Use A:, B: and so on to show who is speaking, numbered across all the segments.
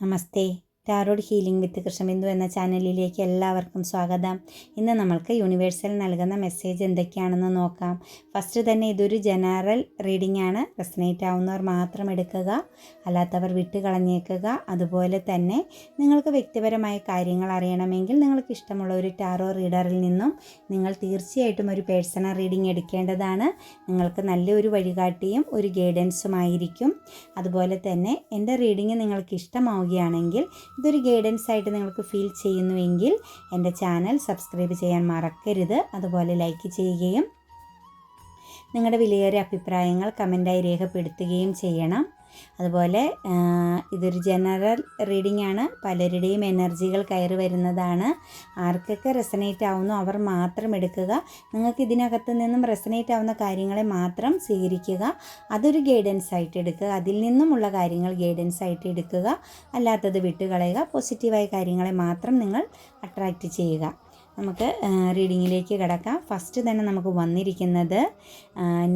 A: Namaste. Tarot healing with Krishnabindu എന്ന ചാനലിലേക്ക് എല്ലാവർക്കും സ്വാഗതം ഇന്ന് നമ്മൾക്ക് യൂണിവേഴ്സൽ നൽകുന്ന മെസ്സേജ് എന്തൊക്കെയാണെന്ന് നോക്കാം ഫസ്റ്റ് തന്നെ ഇതൊരു ജനറൽ റീഡിംഗ് ആണ് റെസനേറ്റ് ആവുന്നവർ മാത്രം എടുക്കുക അല്ലാത്തവർ വിട്ട് കളഞ്ഞേക്കുക അതുപോലെ തന്നെ നിങ്ങൾക്ക് വ്യക്തിപരമായ കാര്യങ്ങൾ അറിയണമെങ്കിൽ നിങ്ങൾക്ക് ഇഷ്ടമുള്ള ഒരു ടാറോ റീഡറിൽ നിന്നും നിങ്ങൾ തീർച്ചയായിട്ടും ഒരു പേഴ്സണൽ റീഡിംഗ് എടുക്കേണ്ടതാണ് നിങ്ങൾക്ക് നല്ലൊരു വഴികാട്ടിയും ഒരു ഗൈഡൻസുമായിരിക്കും അതുപോലെ തന്നെ എൻ്റെ റീഡിംഗ് നിങ്ങൾക്ക് ഇഷ്ടമാവുകയാണെങ്കിൽ ഇതൊരു ഗൈഡൻസ് ആയിട്ട് നിങ്ങൾക്ക് ഫീൽ ചെയ്യുന്നുവെങ്കിൽ എൻ്റെ ചാനൽ സബ്സ്ക്രൈബ് ചെയ്യാൻ മറക്കരുത് അതുപോലെ ലൈക്ക് ചെയ്യുകയും നിങ്ങളുടെ വിലയേറിയ അഭിപ്രായങ്ങൾ കമൻ്റായി രേഖപ്പെടുത്തുകയും ചെയ്യണം അതുപോലെ ഇതൊരു ജനറൽ റീഡിംഗ് ആണ് പലരുടെയും എനർജികൾ കയറി വരുന്നതാണ് ആർക്കൊക്കെ റെസനേറ്റ് ആവുന്നു അവർ മാത്രം എടുക്കുക നിങ്ങൾക്ക് ഇതിനകത്ത് നിന്നും റെസനേറ്റ് ആവുന്ന കാര്യങ്ങളെ മാത്രം സ്വീകരിക്കുക അതൊരു ഗൈഡൻസ് ആയിട്ട് എടുക്കുക അതിൽ നിന്നുമുള്ള കാര്യങ്ങൾ ഗൈഡൻസ് ആയിട്ട് എടുക്കുക അല്ലാത്തത് വിട്ടുകളയുക പോസിറ്റീവായ കാര്യങ്ങളെ മാത്രം നിങ്ങൾ അട്രാക്റ്റ് ചെയ്യുക നമുക്ക് റീഡിങ്ങിലേക്ക് കിടക്കാം ഫസ്റ്റ് തന്നെ നമുക്ക് വന്നിരിക്കുന്നത്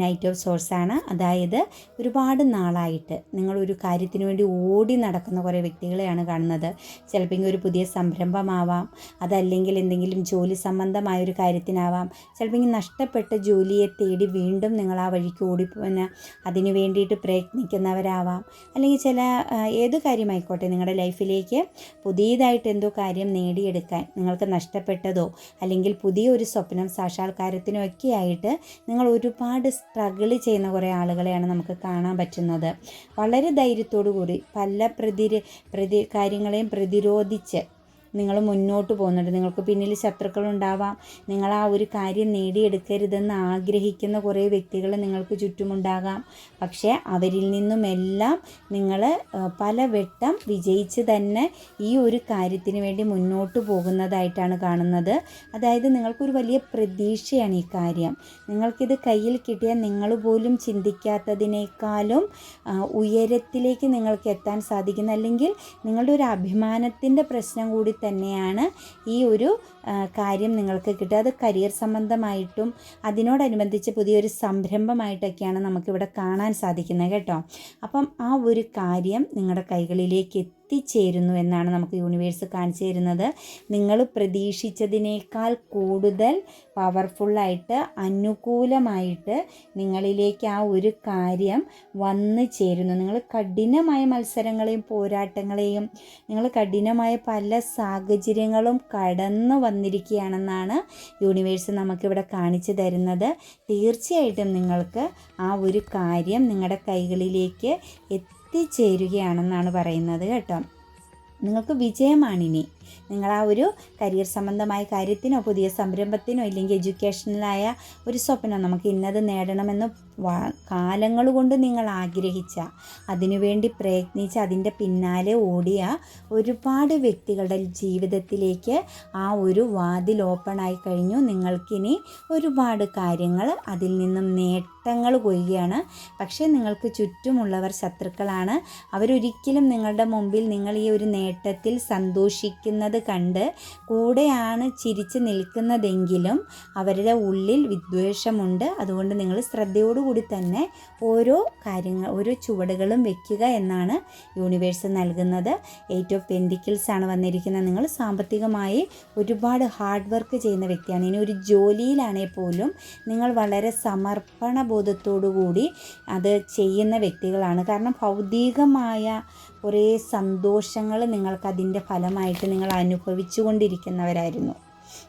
A: നൈറ്റ് ഓഫ് സോഴ്സ് ആണ് അതായത് ഒരുപാട് നാളായിട്ട് നിങ്ങൾ ഒരു കാര്യത്തിന് വേണ്ടി ഓടി നടക്കുന്ന കുറേ വ്യക്തികളെയാണ് കാണുന്നത് ചിലപ്പോൾ ഒരു പുതിയ സംരംഭമാവാം അതല്ലെങ്കിൽ എന്തെങ്കിലും ജോലി സംബന്ധമായ ഒരു കാര്യത്തിനാവാം ചിലപ്പോൾ നഷ്ടപ്പെട്ട ജോലിയെ തേടി വീണ്ടും നിങ്ങൾ ആ വഴിക്ക് ഓടിപ്പോന്ന് അതിനു വേണ്ടിയിട്ട് പ്രയത്നിക്കുന്നവരാവാം അല്ലെങ്കിൽ ചില ഏത് കാര്യമായിക്കോട്ടെ നിങ്ങളുടെ ലൈഫിലേക്ക് പുതിയതായിട്ട് എന്തോ കാര്യം നേടിയെടുക്കാൻ നിങ്ങൾക്ക് നഷ്ടപ്പെട്ടതോ അല്ലെങ്കിൽ പുതിയൊരു സ്വപ്നം സാക്ഷാത്കാരത്തിനോ ഒക്കെ ആയിട്ട് നിങ്ങൾ ഒരുപാട് ഒരുപാട് സ്ട്രഗിൾ ചെയ്യുന്ന കുറേ ആളുകളെയാണ് നമുക്ക് കാണാൻ പറ്റുന്നത് വളരെ ധൈര്യത്തോടു കൂടി പല പ്രതിര പ്രതി കാര്യങ്ങളെയും പ്രതിരോധിച്ച് നിങ്ങൾ മുന്നോട്ട് പോകുന്നുണ്ട് നിങ്ങൾക്ക് പിന്നിൽ ശത്രുക്കൾ ഉണ്ടാവാം നിങ്ങൾ ആ ഒരു കാര്യം നേടിയെടുക്കരുതെന്ന് ആഗ്രഹിക്കുന്ന കുറേ വ്യക്തികൾ നിങ്ങൾക്ക് ചുറ്റുമുണ്ടാകാം പക്ഷേ അവരിൽ നിന്നുമെല്ലാം നിങ്ങൾ പല വട്ടം വിജയിച്ച് തന്നെ ഈ ഒരു കാര്യത്തിന് വേണ്ടി മുന്നോട്ട് പോകുന്നതായിട്ടാണ് കാണുന്നത് അതായത് നിങ്ങൾക്കൊരു വലിയ പ്രതീക്ഷയാണ് ഈ കാര്യം നിങ്ങൾക്കിത് കയ്യിൽ കിട്ടിയാൽ നിങ്ങൾ പോലും ചിന്തിക്കാത്തതിനേക്കാളും ഉയരത്തിലേക്ക് നിങ്ങൾക്ക് എത്താൻ സാധിക്കുന്ന അല്ലെങ്കിൽ നിങ്ങളുടെ ഒരു അഭിമാനത്തിൻ്റെ പ്രശ്നം കൂടി തന്നെയാണ് ഈ ഒരു കാര്യം നിങ്ങൾക്ക് കിട്ടുക അത് കരിയർ സംബന്ധമായിട്ടും അതിനോടനുബന്ധിച്ച് പുതിയൊരു സംരംഭമായിട്ടൊക്കെയാണ് നമുക്കിവിടെ കാണാൻ സാധിക്കുന്നത് കേട്ടോ അപ്പം ആ ഒരു കാര്യം നിങ്ങളുടെ കൈകളിലേക്ക് എത്തി എത്തിച്ചേരുന്നു എന്നാണ് നമുക്ക് യൂണിവേഴ്സ് കാണിച്ചു തരുന്നത് നിങ്ങൾ പ്രതീക്ഷിച്ചതിനേക്കാൾ കൂടുതൽ പവർഫുള്ളായിട്ട് അനുകൂലമായിട്ട് നിങ്ങളിലേക്ക് ആ ഒരു കാര്യം വന്നു ചേരുന്നു നിങ്ങൾ കഠിനമായ മത്സരങ്ങളെയും പോരാട്ടങ്ങളെയും നിങ്ങൾ കഠിനമായ പല സാഹചര്യങ്ങളും കടന്നു വന്നിരിക്കുകയാണെന്നാണ് യൂണിവേഴ്സ് നമുക്കിവിടെ കാണിച്ചു തരുന്നത് തീർച്ചയായിട്ടും നിങ്ങൾക്ക് ആ ഒരു കാര്യം നിങ്ങളുടെ കൈകളിലേക്ക് എത്തി എത്തിച്ചേരുകയാണെന്നാണ് പറയുന്നത് കേട്ടോ നിങ്ങൾക്ക് വിജയമാണിനി നിങ്ങൾ ആ ഒരു കരിയർ സംബന്ധമായ കാര്യത്തിനോ പുതിയ സംരംഭത്തിനോ ഇല്ലെങ്കിൽ എഡ്യൂക്കേഷനിലായ ഒരു സ്വപ്നം നമുക്ക് ഇന്നത് നേടണമെന്ന് കാലങ്ങൾ കൊണ്ട് നിങ്ങൾ ആഗ്രഹിച്ച അതിനുവേണ്ടി പ്രയത്നിച്ച അതിൻ്റെ പിന്നാലെ ഓടിയ ഒരുപാട് വ്യക്തികളുടെ ജീവിതത്തിലേക്ക് ആ ഒരു വാതിൽ ഓപ്പൺ ആയി കഴിഞ്ഞു നിങ്ങൾക്കിനി ഒരുപാട് കാര്യങ്ങൾ അതിൽ നിന്നും നേട്ടങ്ങൾ കൊയ്യുകയാണ് പക്ഷേ നിങ്ങൾക്ക് ചുറ്റുമുള്ളവർ ശത്രുക്കളാണ് അവരൊരിക്കലും നിങ്ങളുടെ മുമ്പിൽ നിങ്ങൾ ഈ ഒരു നേട്ടത്തിൽ സന്തോഷിക്കുന്ന നിൽക്കുന്നത് കണ്ട് കൂടെയാണ് ചിരിച്ച് നിൽക്കുന്നതെങ്കിലും അവരുടെ ഉള്ളിൽ വിദ്വേഷമുണ്ട് അതുകൊണ്ട് നിങ്ങൾ ശ്രദ്ധയോടുകൂടി തന്നെ ഓരോ കാര്യങ്ങൾ ഓരോ ചുവടുകളും വെക്കുക എന്നാണ് യൂണിവേഴ്സ് നൽകുന്നത് എയ്റ്റ് ഓഫ് പെൻഡിക്കിൾസ് ആണ് വന്നിരിക്കുന്നത് നിങ്ങൾ സാമ്പത്തികമായി ഒരുപാട് ഹാർഡ് വർക്ക് ചെയ്യുന്ന വ്യക്തിയാണ് ഇനി ഒരു ജോലിയിലാണേ പോലും നിങ്ങൾ വളരെ സമർപ്പണ ബോധത്തോടുകൂടി കൂടി അത് ചെയ്യുന്ന വ്യക്തികളാണ് കാരണം ഭൗതികമായ കുറേ സന്തോഷങ്ങൾ നിങ്ങൾക്ക് അതിൻ്റെ ഫലമായിട്ട് നിങ്ങൾ അനുഭവിച്ചു കൊണ്ടിരിക്കുന്നവരായിരുന്നു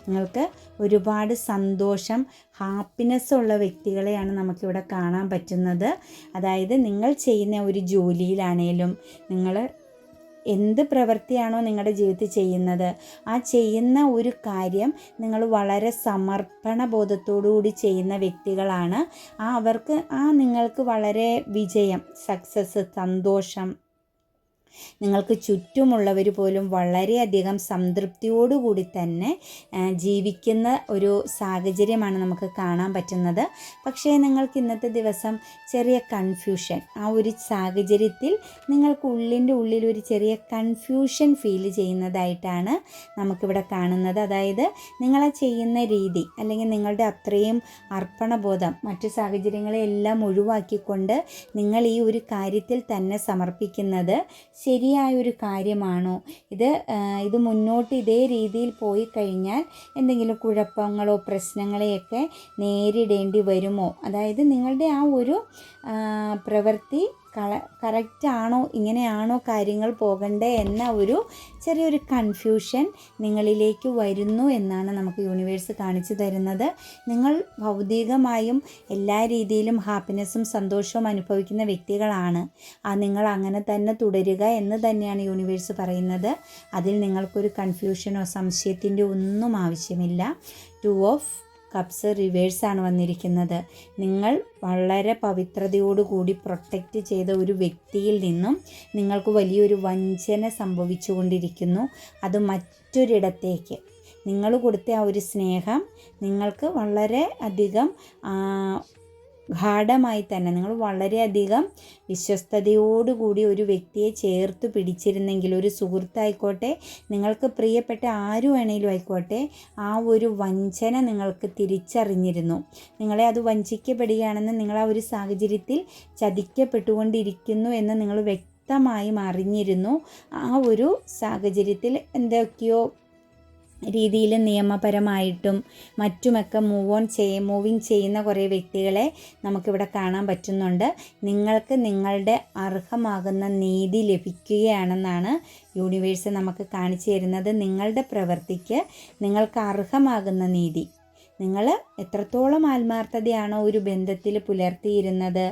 A: നിങ്ങൾക്ക് ഒരുപാട് സന്തോഷം ഹാപ്പിനെസ് ഉള്ള വ്യക്തികളെയാണ് നമുക്കിവിടെ കാണാൻ പറ്റുന്നത് അതായത് നിങ്ങൾ ചെയ്യുന്ന ഒരു ജോലിയിലാണേലും നിങ്ങൾ എന്ത് പ്രവൃത്തിയാണോ നിങ്ങളുടെ ജീവിതത്തിൽ ചെയ്യുന്നത് ആ ചെയ്യുന്ന ഒരു കാര്യം നിങ്ങൾ വളരെ സമർപ്പണ കൂടി ചെയ്യുന്ന വ്യക്തികളാണ് ആ അവർക്ക് ആ നിങ്ങൾക്ക് വളരെ വിജയം സക്സസ് സന്തോഷം നിങ്ങൾക്ക് ചുറ്റുമുള്ളവർ പോലും വളരെയധികം സംതൃപ്തിയോടുകൂടി തന്നെ ജീവിക്കുന്ന ഒരു സാഹചര്യമാണ് നമുക്ക് കാണാൻ പറ്റുന്നത് പക്ഷേ നിങ്ങൾക്ക് ഇന്നത്തെ ദിവസം ചെറിയ കൺഫ്യൂഷൻ ആ ഒരു സാഹചര്യത്തിൽ നിങ്ങൾക്ക് ഉള്ളിൻ്റെ ഉള്ളിൽ ഒരു ചെറിയ കൺഫ്യൂഷൻ ഫീൽ ചെയ്യുന്നതായിട്ടാണ് നമുക്കിവിടെ കാണുന്നത് അതായത് നിങ്ങളെ ചെയ്യുന്ന രീതി അല്ലെങ്കിൽ നിങ്ങളുടെ അത്രയും അർപ്പണബോധം മറ്റു സാഹചര്യങ്ങളെല്ലാം ഒഴിവാക്കിക്കൊണ്ട് നിങ്ങൾ ഈ ഒരു കാര്യത്തിൽ തന്നെ സമർപ്പിക്കുന്നത് ശരിയായൊരു കാര്യമാണോ ഇത് ഇത് മുന്നോട്ട് ഇതേ രീതിയിൽ പോയി കഴിഞ്ഞാൽ എന്തെങ്കിലും കുഴപ്പങ്ങളോ പ്രശ്നങ്ങളെയൊക്കെ നേരിടേണ്ടി വരുമോ അതായത് നിങ്ങളുടെ ആ ഒരു പ്രവൃത്തി കറക്റ്റാണോ ഇങ്ങനെയാണോ കാര്യങ്ങൾ പോകണ്ടേ എന്ന ഒരു ചെറിയൊരു കൺഫ്യൂഷൻ നിങ്ങളിലേക്ക് വരുന്നു എന്നാണ് നമുക്ക് യൂണിവേഴ്സ് കാണിച്ചു തരുന്നത് നിങ്ങൾ ഭൗതികമായും എല്ലാ രീതിയിലും ഹാപ്പിനെസ്സും സന്തോഷവും അനുഭവിക്കുന്ന വ്യക്തികളാണ് ആ നിങ്ങൾ അങ്ങനെ തന്നെ തുടരുക എന്ന് തന്നെയാണ് യൂണിവേഴ്സ് പറയുന്നത് അതിൽ നിങ്ങൾക്കൊരു കൺഫ്യൂഷനോ സംശയത്തിൻ്റെ ഒന്നും ആവശ്യമില്ല ടു ഓഫ് കപ്സ് റിവേഴ്സാണ് വന്നിരിക്കുന്നത് നിങ്ങൾ വളരെ പവിത്രതയോടുകൂടി പ്രൊട്ടക്റ്റ് ചെയ്ത ഒരു വ്യക്തിയിൽ നിന്നും നിങ്ങൾക്ക് വലിയൊരു വഞ്ചന സംഭവിച്ചുകൊണ്ടിരിക്കുന്നു അത് മറ്റൊരിടത്തേക്ക് നിങ്ങൾ കൊടുത്ത ആ ഒരു സ്നേഹം നിങ്ങൾക്ക് വളരെ അധികം ഗാഠമായി തന്നെ നിങ്ങൾ വളരെയധികം വിശ്വസ്തയോടുകൂടി ഒരു വ്യക്തിയെ ചേർത്ത് പിടിച്ചിരുന്നെങ്കിൽ ഒരു സുഹൃത്തായിക്കോട്ടെ നിങ്ങൾക്ക് പ്രിയപ്പെട്ട ആരു വേണേലും ആയിക്കോട്ടെ ആ ഒരു വഞ്ചന നിങ്ങൾക്ക് തിരിച്ചറിഞ്ഞിരുന്നു നിങ്ങളെ അത് വഞ്ചിക്കപ്പെടുകയാണെന്ന് നിങ്ങൾ ആ ഒരു സാഹചര്യത്തിൽ ചതിക്കപ്പെട്ടുകൊണ്ടിരിക്കുന്നു എന്ന് നിങ്ങൾ വ്യക്തമായും അറിഞ്ഞിരുന്നു ആ ഒരു സാഹചര്യത്തിൽ എന്തൊക്കെയോ രീതിയിൽ നിയമപരമായിട്ടും മറ്റുമൊക്കെ മൂവ് ഓൺ ചെയ്യ മൂവിങ് ചെയ്യുന്ന കുറേ വ്യക്തികളെ നമുക്കിവിടെ കാണാൻ പറ്റുന്നുണ്ട് നിങ്ങൾക്ക് നിങ്ങളുടെ അർഹമാകുന്ന നീതി ലഭിക്കുകയാണെന്നാണ് യൂണിവേഴ്സ് നമുക്ക് കാണിച്ചു തരുന്നത് നിങ്ങളുടെ പ്രവൃത്തിക്ക് നിങ്ങൾക്ക് അർഹമാകുന്ന നീതി നിങ്ങൾ എത്രത്തോളം ആത്മാർത്ഥതയാണോ ഒരു ബന്ധത്തിൽ പുലർത്തിയിരുന്നത്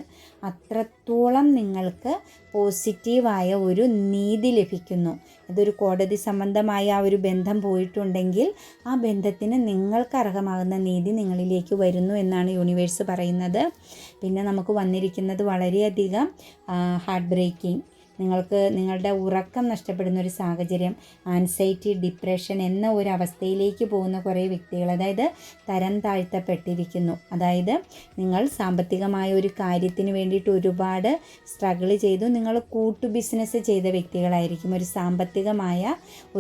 A: അത്രത്തോളം നിങ്ങൾക്ക് പോസിറ്റീവായ ഒരു നീതി ലഭിക്കുന്നു അതൊരു കോടതി സംബന്ധമായ ആ ഒരു ബന്ധം പോയിട്ടുണ്ടെങ്കിൽ ആ ബന്ധത്തിന് നിങ്ങൾക്ക് അർഹമാകുന്ന നീതി നിങ്ങളിലേക്ക് വരുന്നു എന്നാണ് യൂണിവേഴ്സ് പറയുന്നത് പിന്നെ നമുക്ക് വന്നിരിക്കുന്നത് വളരെയധികം ഹാർട്ട് ബ്രേക്കിംഗ് നിങ്ങൾക്ക് നിങ്ങളുടെ ഉറക്കം നഷ്ടപ്പെടുന്ന ഒരു സാഹചര്യം ആൻസൈറ്റി ഡിപ്രഷൻ എന്ന ഒരു അവസ്ഥയിലേക്ക് പോകുന്ന കുറേ വ്യക്തികൾ അതായത് തരം താഴ്ത്തപ്പെട്ടിരിക്കുന്നു അതായത് നിങ്ങൾ സാമ്പത്തികമായ ഒരു കാര്യത്തിന് വേണ്ടിയിട്ട് ഒരുപാട് സ്ട്രഗിൾ ചെയ്തു നിങ്ങൾ കൂട്ടു ബിസിനസ് ചെയ്ത വ്യക്തികളായിരിക്കും ഒരു സാമ്പത്തികമായ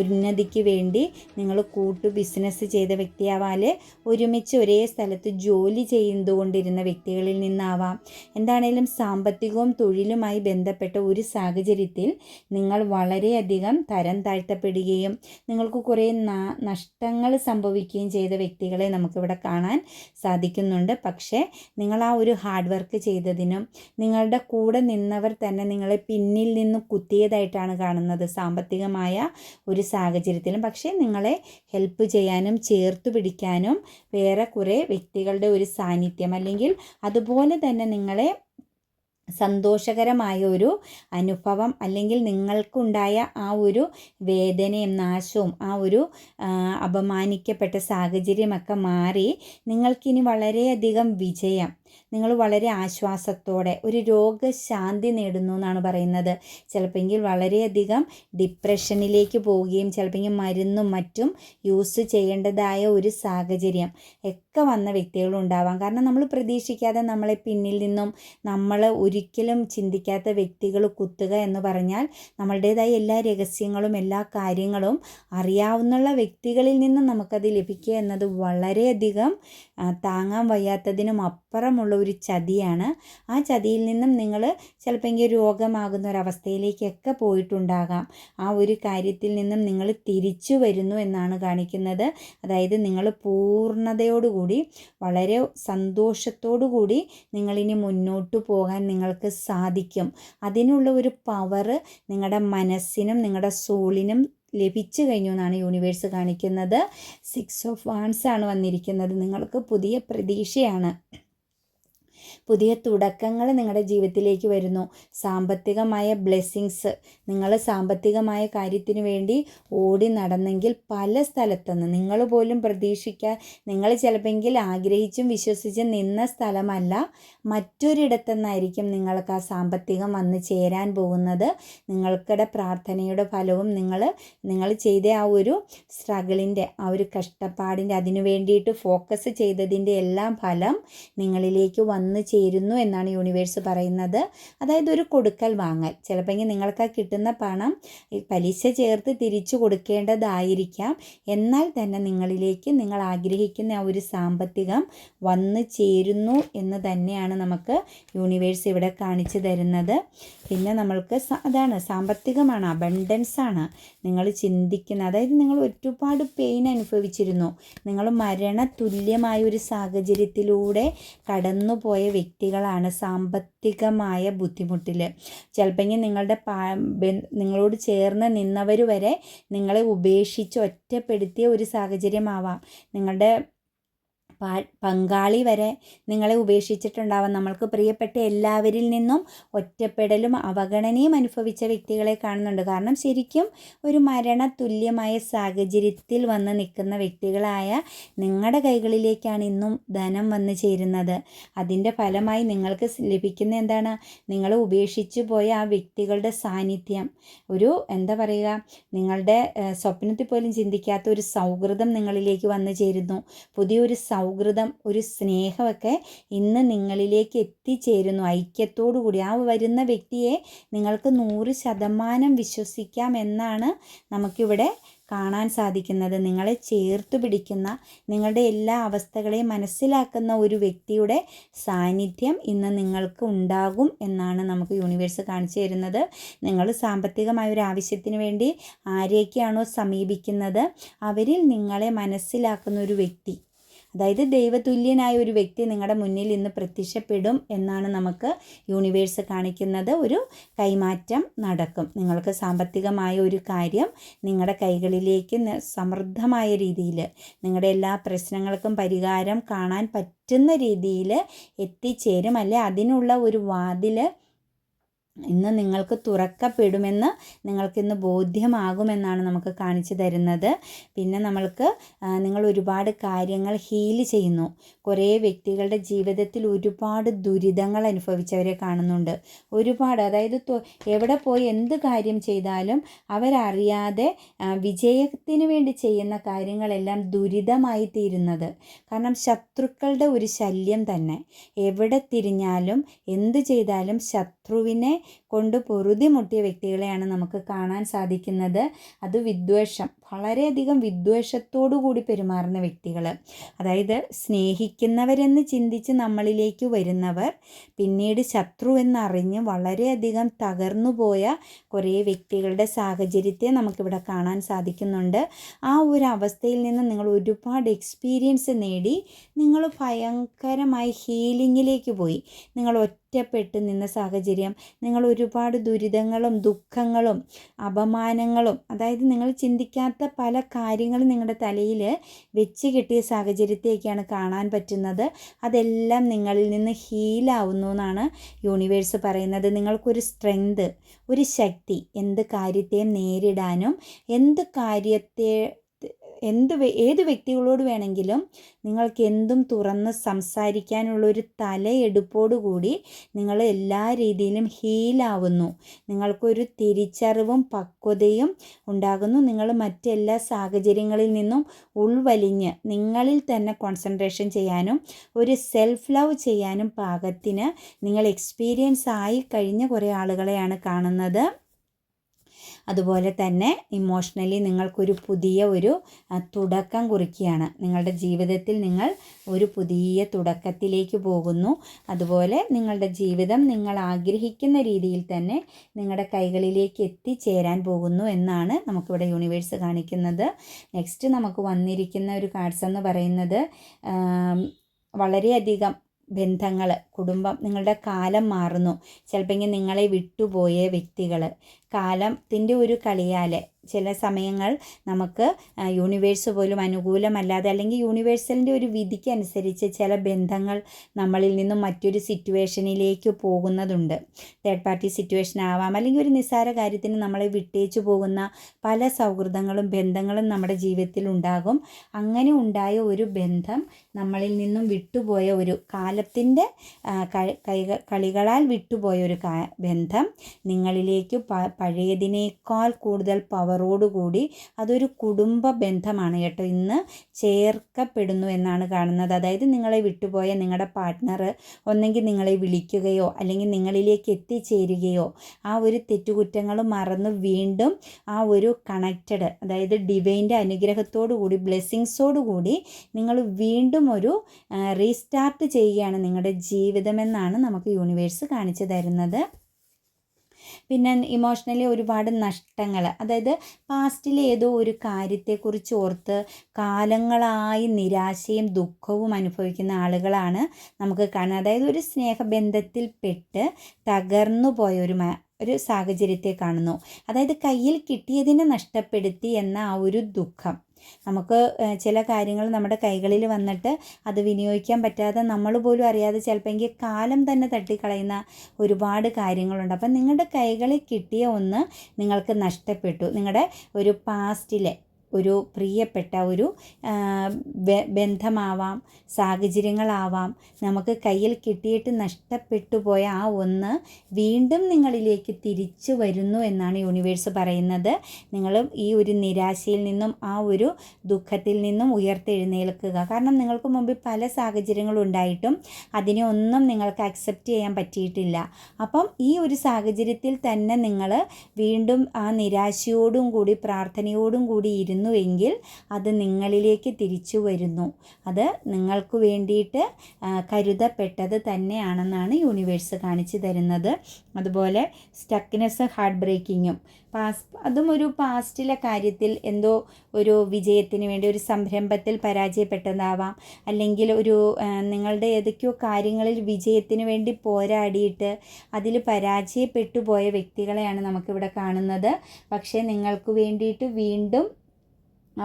A: ഉന്നതിക്ക് വേണ്ടി നിങ്ങൾ കൂട്ടു ബിസിനസ് ചെയ്ത വ്യക്തിയാവാൽ ഒരുമിച്ച് ഒരേ സ്ഥലത്ത് ജോലി ചെയ്തുകൊണ്ടിരുന്ന വ്യക്തികളിൽ നിന്നാവാം എന്താണേലും സാമ്പത്തികവും തൊഴിലുമായി ബന്ധപ്പെട്ട ഒരു സാഹചര്യം സാഹചര്യത്തിൽ നിങ്ങൾ വളരെയധികം തരം താഴ്ത്തപ്പെടുകയും നിങ്ങൾക്ക് കുറേ നഷ്ടങ്ങൾ സംഭവിക്കുകയും ചെയ്ത വ്യക്തികളെ നമുക്കിവിടെ കാണാൻ സാധിക്കുന്നുണ്ട് പക്ഷേ നിങ്ങൾ ആ ഒരു ഹാർഡ് വർക്ക് ചെയ്തതിനും നിങ്ങളുടെ കൂടെ നിന്നവർ തന്നെ നിങ്ങളെ പിന്നിൽ നിന്ന് കുത്തിയതായിട്ടാണ് കാണുന്നത് സാമ്പത്തികമായ ഒരു സാഹചര്യത്തിലും പക്ഷേ നിങ്ങളെ ഹെൽപ്പ് ചെയ്യാനും ചേർത്തു പിടിക്കാനും വേറെ കുറേ വ്യക്തികളുടെ ഒരു സാന്നിധ്യം അല്ലെങ്കിൽ അതുപോലെ തന്നെ നിങ്ങളെ സന്തോഷകരമായ ഒരു അനുഭവം അല്ലെങ്കിൽ നിങ്ങൾക്കുണ്ടായ ആ ഒരു വേദനയും നാശവും ആ ഒരു അപമാനിക്കപ്പെട്ട സാഹചര്യമൊക്കെ മാറി നിങ്ങൾക്കിനി വളരെയധികം വിജയം നിങ്ങൾ വളരെ ആശ്വാസത്തോടെ ഒരു രോഗശാന്തി നേടുന്നു എന്നാണ് പറയുന്നത് ചിലപ്പോൾ വളരെയധികം ഡിപ്രഷനിലേക്ക് പോവുകയും ചിലപ്പോൾ മരുന്നും മറ്റും യൂസ് ചെയ്യേണ്ടതായ ഒരു സാഹചര്യം ഒക്കെ വന്ന വ്യക്തികളുണ്ടാവാം കാരണം നമ്മൾ പ്രതീക്ഷിക്കാതെ നമ്മളെ പിന്നിൽ നിന്നും നമ്മൾ ഒരിക്കലും ചിന്തിക്കാത്ത വ്യക്തികൾ കുത്തുക എന്ന് പറഞ്ഞാൽ നമ്മളുടേതായ എല്ലാ രഹസ്യങ്ങളും എല്ലാ കാര്യങ്ങളും അറിയാവുന്ന വ്യക്തികളിൽ നിന്നും നമുക്കത് ലഭിക്കുക എന്നത് വളരെയധികം താങ്ങാൻ വയ്യാത്തതിനും അപ്പുറമുള്ള ഒരു ചതിയാണ് ആ ചതിയിൽ നിന്നും നിങ്ങൾ ചിലപ്പോൾ രോഗമാകുന്ന ഒരവസ്ഥയിലേക്കൊക്കെ പോയിട്ടുണ്ടാകാം ആ ഒരു കാര്യത്തിൽ നിന്നും നിങ്ങൾ തിരിച്ചു വരുന്നു എന്നാണ് കാണിക്കുന്നത് അതായത് നിങ്ങൾ പൂർണ്ണതയോടുകൂടി വളരെ സന്തോഷത്തോടുകൂടി നിങ്ങളിനി മുന്നോട്ട് പോകാൻ നിങ്ങൾക്ക് സാധിക്കും അതിനുള്ള ഒരു പവർ നിങ്ങളുടെ മനസ്സിനും നിങ്ങളുടെ സോളിനും ലഭിച്ചു കഴിഞ്ഞു എന്നാണ് യൂണിവേഴ്സ് കാണിക്കുന്നത് സിക്സ് ഓഫ് വാൻസ് ആണ് വന്നിരിക്കുന്നത് നിങ്ങൾക്ക് പുതിയ പ്രതീക്ഷയാണ് പുതിയ തുടക്കങ്ങൾ നിങ്ങളുടെ ജീവിതത്തിലേക്ക് വരുന്നു സാമ്പത്തികമായ ബ്ലെസ്സിങ്സ് നിങ്ങൾ സാമ്പത്തികമായ കാര്യത്തിന് വേണ്ടി ഓടി നടന്നെങ്കിൽ പല സ്ഥലത്തുനിന്ന് നിങ്ങൾ പോലും പ്രതീക്ഷിക്കാൻ നിങ്ങൾ ചിലപ്പോൾ ആഗ്രഹിച്ചും വിശ്വസിച്ചും നിന്ന സ്ഥലമല്ല മറ്റൊരിടത്തുനിന്നായിരിക്കും നിങ്ങൾക്ക് ആ സാമ്പത്തികം വന്ന് ചേരാൻ പോകുന്നത് നിങ്ങൾക്കിടെ പ്രാർത്ഥനയുടെ ഫലവും നിങ്ങൾ നിങ്ങൾ ചെയ്ത ആ ഒരു സ്ട്രഗിളിൻ്റെ ആ ഒരു കഷ്ടപ്പാടിൻ്റെ അതിനു വേണ്ടിയിട്ട് ഫോക്കസ് ചെയ്തതിൻ്റെ എല്ലാം ഫലം നിങ്ങളിലേക്ക് വന്ന് ചേരുന്നു എന്നാണ് യൂണിവേഴ്സ് പറയുന്നത് അതായത് ഒരു കൊടുക്കൽ വാങ്ങൽ ചിലപ്പോൾ നിങ്ങൾക്ക് കിട്ടുന്ന പണം പലിശ ചേർത്ത് തിരിച്ചു കൊടുക്കേണ്ടതായിരിക്കാം എന്നാൽ തന്നെ നിങ്ങളിലേക്ക് നിങ്ങൾ ആഗ്രഹിക്കുന്ന ആ ഒരു സാമ്പത്തികം വന്നു ചേരുന്നു എന്ന് തന്നെയാണ് നമുക്ക് യൂണിവേഴ്സ് ഇവിടെ കാണിച്ചു തരുന്നത് പിന്നെ നമ്മൾക്ക് അതാണ് സാമ്പത്തികമാണ് അബണ്ടൻസ് ആണ് നിങ്ങൾ ചിന്തിക്കുന്നത് അതായത് നിങ്ങൾ ഒരുപാട് പെയിൻ അനുഭവിച്ചിരുന്നു നിങ്ങൾ മരണ തുല്യമായ ഒരു സാഹചര്യത്തിലൂടെ കടന്നുപോയ വ്യക്തികളാണ് സാമ്പത്തികമായ ബുദ്ധിമുട്ടിൽ ചിലപ്പോൾ നിങ്ങളുടെ നിങ്ങളോട് ചേർന്ന് നിന്നവർ വരെ നിങ്ങളെ ഉപേക്ഷിച്ച് ഒറ്റപ്പെടുത്തിയ ഒരു സാഹചര്യമാവാം നിങ്ങളുടെ പങ്കാളി വരെ നിങ്ങളെ ഉപേക്ഷിച്ചിട്ടുണ്ടാവാം നമ്മൾക്ക് പ്രിയപ്പെട്ട എല്ലാവരിൽ നിന്നും ഒറ്റപ്പെടലും അവഗണനയും അനുഭവിച്ച വ്യക്തികളെ കാണുന്നുണ്ട് കാരണം ശരിക്കും ഒരു മരണ തുല്യമായ സാഹചര്യത്തിൽ വന്ന് നിൽക്കുന്ന വ്യക്തികളായ നിങ്ങളുടെ കൈകളിലേക്കാണ് ഇന്നും ധനം വന്നു ചേരുന്നത് അതിൻ്റെ ഫലമായി നിങ്ങൾക്ക് ലഭിക്കുന്ന എന്താണ് നിങ്ങളെ ഉപേക്ഷിച്ചു പോയ ആ വ്യക്തികളുടെ സാന്നിധ്യം ഒരു എന്താ പറയുക നിങ്ങളുടെ സ്വപ്നത്തിൽ പോലും ചിന്തിക്കാത്ത ഒരു സൗഹൃദം നിങ്ങളിലേക്ക് വന്നു ചേരുന്നു പുതിയൊരു സൗ സൗഹൃദം ഒരു സ്നേഹമൊക്കെ ഇന്ന് നിങ്ങളിലേക്ക് എത്തിച്ചേരുന്നു ഐക്യത്തോടു കൂടി ആ വരുന്ന വ്യക്തിയെ നിങ്ങൾക്ക് നൂറ് ശതമാനം വിശ്വസിക്കാം എന്നാണ് നമുക്കിവിടെ കാണാൻ സാധിക്കുന്നത് നിങ്ങളെ ചേർത്ത് പിടിക്കുന്ന നിങ്ങളുടെ എല്ലാ അവസ്ഥകളെയും മനസ്സിലാക്കുന്ന ഒരു വ്യക്തിയുടെ സാന്നിധ്യം ഇന്ന് നിങ്ങൾക്ക് ഉണ്ടാകും എന്നാണ് നമുക്ക് യൂണിവേഴ്സ് കാണിച്ചു തരുന്നത് നിങ്ങൾ സാമ്പത്തികമായ ഒരു ആവശ്യത്തിന് വേണ്ടി ആരെയൊക്കെയാണോ സമീപിക്കുന്നത് അവരിൽ നിങ്ങളെ മനസ്സിലാക്കുന്ന ഒരു വ്യക്തി അതായത് ദൈവതുല്യനായ ഒരു വ്യക്തി നിങ്ങളുടെ മുന്നിൽ ഇന്ന് പ്രത്യക്ഷപ്പെടും എന്നാണ് നമുക്ക് യൂണിവേഴ്സ് കാണിക്കുന്നത് ഒരു കൈമാറ്റം നടക്കും നിങ്ങൾക്ക് സാമ്പത്തികമായ ഒരു കാര്യം നിങ്ങളുടെ കൈകളിലേക്ക് സമൃദ്ധമായ രീതിയിൽ നിങ്ങളുടെ എല്ലാ പ്രശ്നങ്ങൾക്കും പരിഹാരം കാണാൻ പറ്റുന്ന രീതിയിൽ എത്തിച്ചേരും അല്ലെ അതിനുള്ള ഒരു വാതിൽ ഇന്ന് നിങ്ങൾക്ക് തുറക്കപ്പെടുമെന്ന് നിങ്ങൾക്കിന്ന് ബോധ്യമാകുമെന്നാണ് നമുക്ക് കാണിച്ചു തരുന്നത് പിന്നെ നമ്മൾക്ക് നിങ്ങൾ ഒരുപാട് കാര്യങ്ങൾ ഹീൽ ചെയ്യുന്നു കുറേ വ്യക്തികളുടെ ജീവിതത്തിൽ ഒരുപാട് ദുരിതങ്ങൾ അനുഭവിച്ചവരെ കാണുന്നുണ്ട് ഒരുപാട് അതായത് എവിടെ പോയി എന്ത് കാര്യം ചെയ്താലും അവരറിയാതെ വിജയത്തിന് വേണ്ടി ചെയ്യുന്ന കാര്യങ്ങളെല്ലാം ദുരിതമായി തീരുന്നത് കാരണം ശത്രുക്കളുടെ ഒരു ശല്യം തന്നെ എവിടെ തിരിഞ്ഞാലും എന്ത് ചെയ്താലും ശത്രുവിനെ കൊണ്ട് പൊറുതി മുട്ടിയ വ്യക്തികളെയാണ് നമുക്ക് കാണാൻ സാധിക്കുന്നത് അത് വിദ്വേഷം വളരെയധികം കൂടി പെരുമാറുന്ന വ്യക്തികൾ അതായത് സ്നേഹിക്കുന്നവരെന്ന് ചിന്തിച്ച് നമ്മളിലേക്ക് വരുന്നവർ പിന്നീട് ശത്രു എന്നറിഞ്ഞ് വളരെയധികം തകർന്നു പോയ കുറേ വ്യക്തികളുടെ സാഹചര്യത്തെ നമുക്കിവിടെ കാണാൻ സാധിക്കുന്നുണ്ട് ആ ഒരു അവസ്ഥയിൽ നിന്ന് നിങ്ങൾ ഒരുപാട് എക്സ്പീരിയൻസ് നേടി നിങ്ങൾ ഭയങ്കരമായി ഹീലിങ്ങിലേക്ക് പോയി നിങ്ങൾ ഒറ്റപ്പെട്ട് നിന്ന സാഹചര്യം നിങ്ങൾ ഒരുപാട് ദുരിതങ്ങളും ദുഃഖങ്ങളും അപമാനങ്ങളും അതായത് നിങ്ങൾ ചിന്തിക്കാത്ത ഇല്ലാത്ത പല കാര്യങ്ങളും നിങ്ങളുടെ തലയിൽ വെച്ച് കിട്ടിയ സാഹചര്യത്തേക്കാണ് കാണാൻ പറ്റുന്നത് അതെല്ലാം നിങ്ങളിൽ നിന്ന് ഹീലാവുന്നു എന്നാണ് യൂണിവേഴ്സ് പറയുന്നത് നിങ്ങൾക്കൊരു സ്ട്രെങ്ത് ഒരു ശക്തി എന്ത് കാര്യത്തെയും നേരിടാനും എന്ത് കാര്യത്തെ എന്ത് ഏത് വ്യക്തികളോട് വേണമെങ്കിലും നിങ്ങൾക്ക് എന്തും തുറന്ന് സംസാരിക്കാനുള്ളൊരു തലയെടുപ്പോടുകൂടി നിങ്ങൾ എല്ലാ രീതിയിലും ഹീലാവുന്നു നിങ്ങൾക്കൊരു തിരിച്ചറിവും പക്വതയും ഉണ്ടാകുന്നു നിങ്ങൾ മറ്റെല്ലാ സാഹചര്യങ്ങളിൽ നിന്നും ഉൾവലിഞ്ഞ് നിങ്ങളിൽ തന്നെ കോൺസെൻട്രേഷൻ ചെയ്യാനും ഒരു സെൽഫ് ലവ് ചെയ്യാനും പാകത്തിന് നിങ്ങൾ എക്സ്പീരിയൻസ് ആയി കഴിഞ്ഞ കുറേ ആളുകളെയാണ് കാണുന്നത് അതുപോലെ തന്നെ ഇമോഷണലി നിങ്ങൾക്കൊരു പുതിയ ഒരു തുടക്കം കുറിക്കുകയാണ് നിങ്ങളുടെ ജീവിതത്തിൽ നിങ്ങൾ ഒരു പുതിയ തുടക്കത്തിലേക്ക് പോകുന്നു അതുപോലെ നിങ്ങളുടെ ജീവിതം നിങ്ങൾ ആഗ്രഹിക്കുന്ന രീതിയിൽ തന്നെ നിങ്ങളുടെ കൈകളിലേക്ക് എത്തിച്ചേരാൻ പോകുന്നു എന്നാണ് നമുക്കിവിടെ യൂണിവേഴ്സ് കാണിക്കുന്നത് നെക്സ്റ്റ് നമുക്ക് വന്നിരിക്കുന്ന ഒരു കാർഡ്സ് എന്ന് പറയുന്നത് വളരെയധികം ബന്ധങ്ങൾ കുടുംബം നിങ്ങളുടെ കാലം മാറുന്നു ചിലപ്പോൾ നിങ്ങളെ വിട്ടുപോയ വ്യക്തികൾ കാലത്തിൻ്റെ ഒരു കളിയാൽ ചില സമയങ്ങൾ നമുക്ക് യൂണിവേഴ്സ് പോലും അനുകൂലമല്ലാതെ അല്ലെങ്കിൽ യൂണിവേഴ്സലിൻ്റെ ഒരു വിധിക്കനുസരിച്ച് ചില ബന്ധങ്ങൾ നമ്മളിൽ നിന്നും മറ്റൊരു സിറ്റുവേഷനിലേക്ക് പോകുന്നതുണ്ട് തേർഡ് പാർട്ടി സിറ്റുവേഷൻ ആവാം അല്ലെങ്കിൽ ഒരു നിസ്സാര കാര്യത്തിന് നമ്മളെ വിട്ടേച്ചു പോകുന്ന പല സൗഹൃദങ്ങളും ബന്ധങ്ങളും നമ്മുടെ ജീവിതത്തിൽ ഉണ്ടാകും അങ്ങനെ ഉണ്ടായ ഒരു ബന്ധം നമ്മളിൽ നിന്നും വിട്ടുപോയ ഒരു കാലത്തിൻ്റെ കളികളാൽ വിട്ടുപോയ ഒരു ബന്ധം നിങ്ങളിലേക്ക് പഴയതിനേക്കാൾ കൂടുതൽ പവർ അവരോടുകൂടി അതൊരു കുടുംബ ബന്ധമാണ് കേട്ടോ ഇന്ന് ചേർക്കപ്പെടുന്നു എന്നാണ് കാണുന്നത് അതായത് നിങ്ങളെ വിട്ടുപോയ നിങ്ങളുടെ പാർട്ട്ണർ ഒന്നെങ്കിൽ നിങ്ങളെ വിളിക്കുകയോ അല്ലെങ്കിൽ നിങ്ങളിലേക്ക് എത്തിച്ചേരുകയോ ആ ഒരു തെറ്റുകുറ്റങ്ങൾ മറന്ന് വീണ്ടും ആ ഒരു കണക്റ്റഡ് അതായത് ഡിവൈൻ്റെ അനുഗ്രഹത്തോടു കൂടി ബ്ലെസ്സിങ്സോടു കൂടി നിങ്ങൾ വീണ്ടും ഒരു റീസ്റ്റാർട്ട് ചെയ്യുകയാണ് നിങ്ങളുടെ ജീവിതമെന്നാണ് നമുക്ക് യൂണിവേഴ്സ് കാണിച്ചു തരുന്നത് പിന്നെ ഇമോഷണലി ഒരുപാട് നഷ്ടങ്ങൾ അതായത് പാസ്റ്റിലെ ഏതോ ഒരു കാര്യത്തെക്കുറിച്ച് ഓർത്ത് കാലങ്ങളായി നിരാശയും ദുഃഖവും അനുഭവിക്കുന്ന ആളുകളാണ് നമുക്ക് കാണുന്നത് അതായത് ഒരു സ്നേഹബന്ധത്തിൽ പെട്ട് തകർന്നു പോയ ഒരു ഒരു സാഹചര്യത്തെ കാണുന്നു അതായത് കയ്യിൽ കിട്ടിയതിനെ നഷ്ടപ്പെടുത്തി എന്ന ആ ഒരു ദുഃഖം നമുക്ക് ചില കാര്യങ്ങൾ നമ്മുടെ കൈകളിൽ വന്നിട്ട് അത് വിനിയോഗിക്കാൻ പറ്റാതെ നമ്മൾ പോലും അറിയാതെ ചിലപ്പോൾ എങ്കിൽ കാലം തന്നെ തട്ടിക്കളയുന്ന ഒരുപാട് കാര്യങ്ങളുണ്ട് അപ്പം നിങ്ങളുടെ കൈകളിൽ കിട്ടിയ ഒന്ന് നിങ്ങൾക്ക് നഷ്ടപ്പെട്ടു നിങ്ങളുടെ ഒരു പാസ്റ്റിലെ ഒരു പ്രിയപ്പെട്ട ഒരു ബന്ധമാവാം സാഹചര്യങ്ങളാവാം നമുക്ക് കയ്യിൽ കിട്ടിയിട്ട് നഷ്ടപ്പെട്ടു പോയ ആ ഒന്ന് വീണ്ടും നിങ്ങളിലേക്ക് തിരിച്ചു വരുന്നു എന്നാണ് യൂണിവേഴ്സ് പറയുന്നത് നിങ്ങൾ ഈ ഒരു നിരാശയിൽ നിന്നും ആ ഒരു ദുഃഖത്തിൽ നിന്നും ഉയർത്തെഴുന്നേൽക്കുക കാരണം നിങ്ങൾക്ക് മുമ്പിൽ പല സാഹചര്യങ്ങളും ഉണ്ടായിട്ടും അതിനെ ഒന്നും നിങ്ങൾക്ക് അക്സെപ്റ്റ് ചെയ്യാൻ പറ്റിയിട്ടില്ല അപ്പം ഈ ഒരു സാഹചര്യത്തിൽ തന്നെ നിങ്ങൾ വീണ്ടും ആ നിരാശയോടും കൂടി പ്രാർത്ഥനയോടും കൂടി ഇരുന്ന് എന്നുവെങ്കിൽ അത് നിങ്ങളിലേക്ക് തിരിച്ചു വരുന്നു അത് നിങ്ങൾക്ക് വേണ്ടിയിട്ട് കരുതപ്പെട്ടത് തന്നെയാണെന്നാണ് യൂണിവേഴ്സ് കാണിച്ചു തരുന്നത് അതുപോലെ സ്റ്റക്നെസ് ഹാർട്ട് ബ്രേക്കിങ്ങും പാസ് അതും ഒരു പാസ്റ്റിലെ കാര്യത്തിൽ എന്തോ ഒരു വിജയത്തിന് വേണ്ടി ഒരു സംരംഭത്തിൽ പരാജയപ്പെട്ടതാവാം അല്ലെങ്കിൽ ഒരു നിങ്ങളുടെ ഏതൊക്കെയോ കാര്യങ്ങളിൽ വിജയത്തിന് വേണ്ടി പോരാടിയിട്ട് അതിൽ പരാജയപ്പെട്ടു പോയ വ്യക്തികളെയാണ് നമുക്കിവിടെ കാണുന്നത് പക്ഷേ നിങ്ങൾക്ക് വേണ്ടിയിട്ട് വീണ്ടും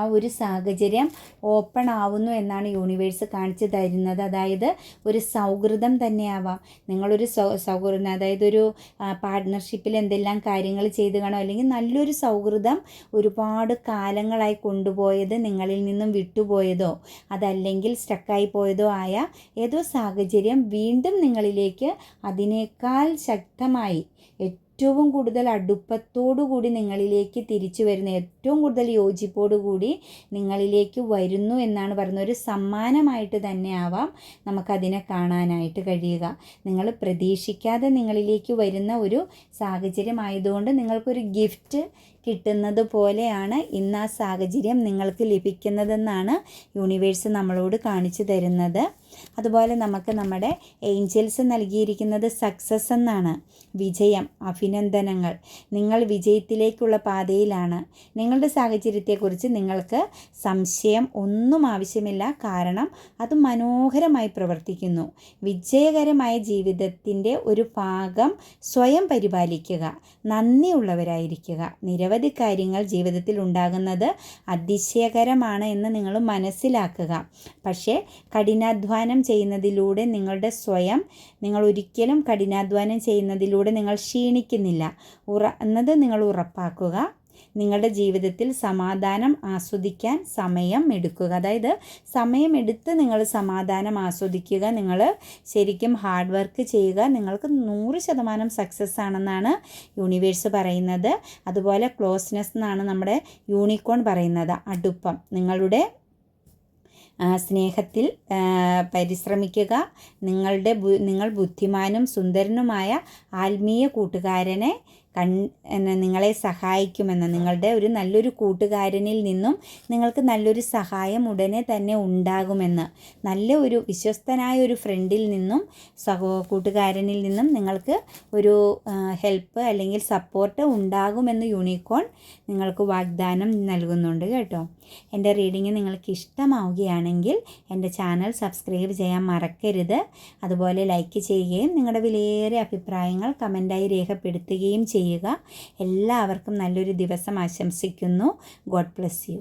A: ആ ഒരു സാഹചര്യം ഓപ്പൺ ആവുന്നു എന്നാണ് യൂണിവേഴ്സ് കാണിച്ചു തരുന്നത് അതായത് ഒരു സൗഹൃദം തന്നെയാവാം നിങ്ങളൊരു സൗ സൗഹൃദം അതായത് ഒരു പാർട്ട്ണർഷിപ്പിൽ എന്തെല്ലാം കാര്യങ്ങൾ ചെയ്ത് കാണോ അല്ലെങ്കിൽ നല്ലൊരു സൗഹൃദം ഒരുപാട് കാലങ്ങളായി കൊണ്ടുപോയത് നിങ്ങളിൽ നിന്നും വിട്ടുപോയതോ അതല്ലെങ്കിൽ സ്റ്റക്കായി പോയതോ ആയ ഏതോ സാഹചര്യം വീണ്ടും നിങ്ങളിലേക്ക് അതിനേക്കാൾ ശക്തമായി ഏറ്റവും കൂടുതൽ അടുപ്പത്തോടുകൂടി നിങ്ങളിലേക്ക് തിരിച്ചു വരുന്ന ഏറ്റവും കൂടുതൽ യോജിപ്പോടുകൂടി നിങ്ങളിലേക്ക് വരുന്നു എന്നാണ് പറയുന്നത് ഒരു സമ്മാനമായിട്ട് തന്നെ ആവാം നമുക്കതിനെ കാണാനായിട്ട് കഴിയുക നിങ്ങൾ പ്രതീക്ഷിക്കാതെ നിങ്ങളിലേക്ക് വരുന്ന ഒരു സാഹചര്യമായതുകൊണ്ട് നിങ്ങൾക്കൊരു ഗിഫ്റ്റ് കിട്ടുന്നത് പോലെയാണ് ഇന്ന് ആ സാഹചര്യം നിങ്ങൾക്ക് ലഭിക്കുന്നതെന്നാണ് യൂണിവേഴ്സ് നമ്മളോട് കാണിച്ചു തരുന്നത് അതുപോലെ നമുക്ക് നമ്മുടെ ഏഞ്ചൽസ് നൽകിയിരിക്കുന്നത് സക്സസ് എന്നാണ് വിജയം അഭിനന്ദനങ്ങൾ നിങ്ങൾ വിജയത്തിലേക്കുള്ള പാതയിലാണ് നിങ്ങളുടെ സാഹചര്യത്തെക്കുറിച്ച് നിങ്ങൾക്ക് സംശയം ഒന്നും ആവശ്യമില്ല കാരണം അത് മനോഹരമായി പ്രവർത്തിക്കുന്നു വിജയകരമായ ജീവിതത്തിൻ്റെ ഒരു ഭാഗം സ്വയം പരിപാലിക്കുക നന്ദിയുള്ളവരായിരിക്കുക നിരവധി കാര്യങ്ങൾ ജീവിതത്തിൽ ഉണ്ടാകുന്നത് അതിശയകരമാണ് എന്ന് നിങ്ങൾ മനസ്സിലാക്കുക പക്ഷേ കഠിനാധ്വാനം കഠിനാധ്വാനം ചെയ്യുന്നതിലൂടെ നിങ്ങളുടെ സ്വയം നിങ്ങൾ ഒരിക്കലും കഠിനാധ്വാനം ചെയ്യുന്നതിലൂടെ നിങ്ങൾ ക്ഷീണിക്കുന്നില്ല ഉറ എന്നത് നിങ്ങൾ ഉറപ്പാക്കുക നിങ്ങളുടെ ജീവിതത്തിൽ സമാധാനം ആസ്വദിക്കാൻ സമയം എടുക്കുക അതായത് സമയമെടുത്ത് നിങ്ങൾ സമാധാനം ആസ്വദിക്കുക നിങ്ങൾ ശരിക്കും ഹാർഡ് വർക്ക് ചെയ്യുക നിങ്ങൾക്ക് നൂറ് ശതമാനം സക്സസ് ആണെന്നാണ് യൂണിവേഴ്സ് പറയുന്നത് അതുപോലെ ക്ലോസ്നെസ് എന്നാണ് നമ്മുടെ യൂണിക്കോൺ പറയുന്നത് അടുപ്പം നിങ്ങളുടെ സ്നേഹത്തിൽ പരിശ്രമിക്കുക നിങ്ങളുടെ നിങ്ങൾ ബുദ്ധിമാനും സുന്ദരനുമായ ആത്മീയ കൂട്ടുകാരനെ കൺ നിങ്ങളെ സഹായിക്കുമെന്ന് നിങ്ങളുടെ ഒരു നല്ലൊരു കൂട്ടുകാരനിൽ നിന്നും നിങ്ങൾക്ക് നല്ലൊരു സഹായം ഉടനെ തന്നെ ഉണ്ടാകുമെന്ന് നല്ല ഒരു വിശ്വസ്തനായ ഒരു ഫ്രണ്ടിൽ നിന്നും സഹോ കൂട്ടുകാരനിൽ നിന്നും നിങ്ങൾക്ക് ഒരു ഹെൽപ്പ് അല്ലെങ്കിൽ സപ്പോർട്ട് ഉണ്ടാകുമെന്ന് യൂണിക്കോൺ നിങ്ങൾക്ക് വാഗ്ദാനം നൽകുന്നുണ്ട് കേട്ടോ എൻ്റെ റീഡിങ് നിങ്ങൾക്ക് ഇഷ്ടമാവുകയാണെങ്കിൽ എൻ്റെ ചാനൽ സബ്സ്ക്രൈബ് ചെയ്യാൻ മറക്കരുത് അതുപോലെ ലൈക്ക് ചെയ്യുകയും നിങ്ങളുടെ വിലയേറെ അഭിപ്രായങ്ങൾ കമൻറ്റായി രേഖപ്പെടുത്തുകയും ചെയ്യും ചെയ്യുക എല്ലാവർക്കും നല്ലൊരു ദിവസം ആശംസിക്കുന്നു ഗോഡ് ബ്ലെസ് യു